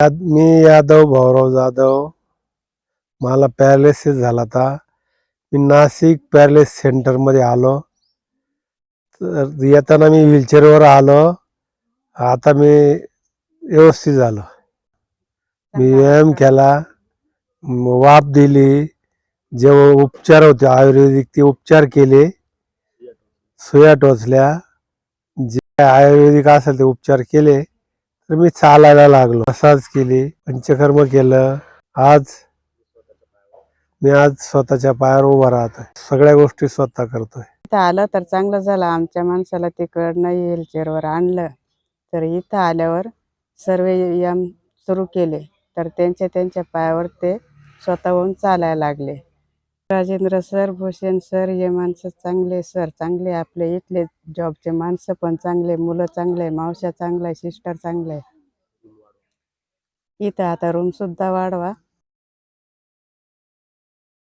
मी यादव भाऊराव जाधव मला पॅरालिसिस झाला होता मी नाशिक पॅरालिस सेंटरमध्ये आलो. तर येताना मी व्हीलचेअरवर आलो. आता मी व्यवस्थित झालो. मी व्यायाम केला. वाफ दिली. जे उपचार होते आयुर्वेदिक ते उपचार केले. सुया टोचल्या. जे आयुर्वेदिक असेल ते उपचार केले. तर मी चालायला लागलो. मसाज केली पंचकर्म केलं. आज मी आज स्वतःच्या पायावर उभा राहतोय. सगळ्या गोष्टी स्वतः करतोय. इथं आलं तर चांगलं झालं. आमच्या माणसाला तिकडनं व्हीलचेअरवर आणलं. तर इथं आल्यावर सर्व यम सुरू केले. तर त्यांच्या त्यांच्या पायावर ते स्वतःहून चालायला लागले. राजेंद्र सर भूषण सर हे माणसं चांगले सर चांगले आपले इथले जॉबचे माणसं पण चांगले मुलं चांगले मावश्या चांगल्या सिस्टर चांगले. इथं आता रूम सुद्धा वाढवा.